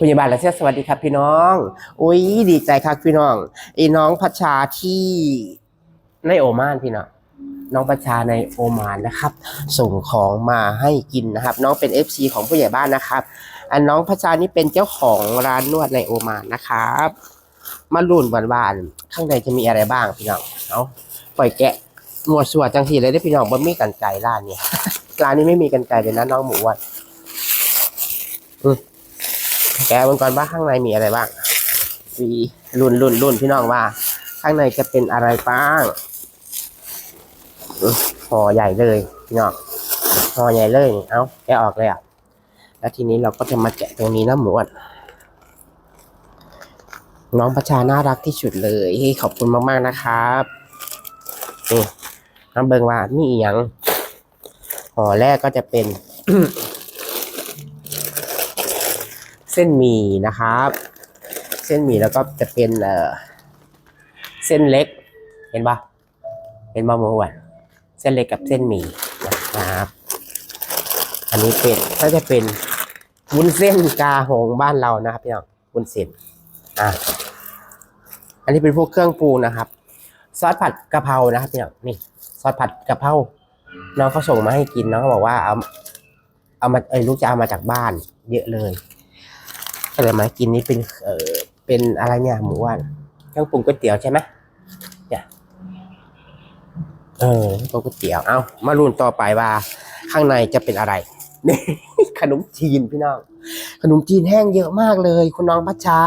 พยาบาลและเชียสวัสดีครับพี่น้องอุ้ยดีใจครับพี่น้องไอ้น้องพัชชาที่ในโอมานพี่น้องน้องพัชชาในโอมานนะครับ ส่งของมาให้กินนะครับ น้องเป็น FC ของผู้ใหญ่บ้านนะครับอันน้องพัชชานี่เป็นเจ้าของร้านนวดในโอมานนะครับ มาลุ่นหวานๆข้างในจะมีอะไรบ้างพี่น้องเอาปล่อยแกะหนวดสวดจังทีเลยได้พี่น้องบ่มีกันไก่ร้านเนี่ยร้านนี้ไม่มีกันไก่เลยนะน้องหมูอ้วนอืม กะมันก่อนว่าข้างในมีอะไรบ้างวีรุ่นรุ่นรุ่นพี่น้องว่า ข้างในจะเป็นอะไรบ้างห่อใหญ่เลยพี่น้องห่อใหญ่เลยเอาแกะออกเลยอะแล้วทีนี้เราก็จะมาแกะตรงนี้นะหมวนน้องประชาน่ารักที่สุดเลยขอบคุณมากๆนะครับนี่น้ำเบิงว่ามีอีหยังห่อแรกก็จะเป็น เส้นหมี่นะครับ เส้นหมี่แล้วก็จะเป็นเอ่อเส้นเล็ก เห็นปะเห็นปะหมูอ้วนเส้นเล็กกับเส้นหมี่นะครับ อันนี้เป็นก็จะเป็นวุ้นเส้นกาหงบ้านเรานะครับพี่น้องวุ้นเส้นอะอันนี้เป็นพวกเครื่องปรุงนะครับ ซอสผัดกะเพรานะครับพี่น้องนี่ซอสผัดกะเพราน้องเขาส่งมาให้กินน้องเขาบอกว่าเอาเอามาเอ้ยลูกจะเอามาจากบ้าน เยอะเลย ก็เลยมากินนี่เป็นเออเป็นอะไรเนี่ยหมูว่านเครื่องปรุงก๋วยเตี๋ยวใช่ไหมเนี่ยเออตัวก๋วยเตี๋ยวเอามาลุ้นต่อไปว่า ข้างในจะเป็นอะไรนี่ขนมจีนพี่น้อง ขนมจีนแห้งเยอะมากเลย คุณน้องพัชชา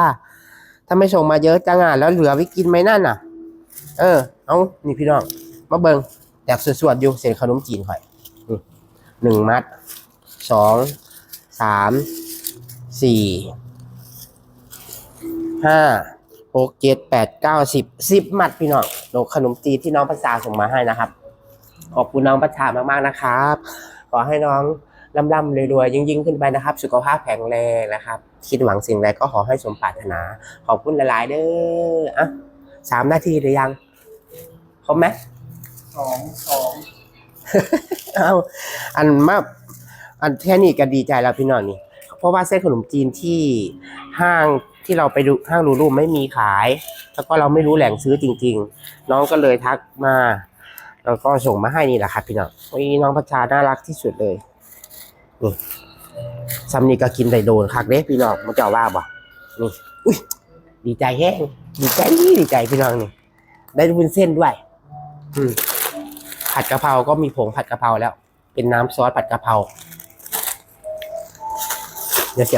ถ้าไม่ส่งมาเยอะจังอะแล้วเหลือไว้กินไหมนั่นน่ะ เออ เอานี่พี่น้อง มาเบิงแตกสวดๆอยู่เศษขนมจีนข่อยหนึ่งมัดสองสามสี่ ห้าหกเจ็ดแปดเก้าสิบสิบมัดพี่น้องโดขนมจีนที่น้องพัชชาส่งมาให้นะครับ ขอบคุณน้องพัชชามากๆนะครับ ขอให้น้องร่ำๆรวยๆยิ่งๆ ขึ้นไปนะครับ สุขภาพแข็งแรงนะครับ คิดหวังสิ่งใดก็ขอให้สมปรารถนา ขอบคุณหลายๆเด้ออะสามนาทีหรือยังครบไหมสองสองเอาอันมาอันแค่นี้ก็ดีใจแล้วพี่น้องนี่เพ ราะว่าเส้นขนมจีนที่ห้างที่เราไปดูห้างรูรูไม่มีขาย แล้วก็เราไม่รู้แหล่งซื้อจริง ๆ น้องก็เลยทักมา แล้วก็ส่งมาให้นี่แหละครับพี่น้องโอ้น้องพัชชาน่ารักที่สุดเลยนี่ซัมนี่ก็กินได้โดนคักเด้พี่น้องมันจะว่าบ่นี่อุ้ยดีใจแห้งดีใจดีใจพี่น้องนี่ได้วุ้นเส้นด้วย อืมผัดกะเพราก็มีผงผัดกะเพราแล้ว เป็นน้ำซอสผัดกะเพรา Gracias.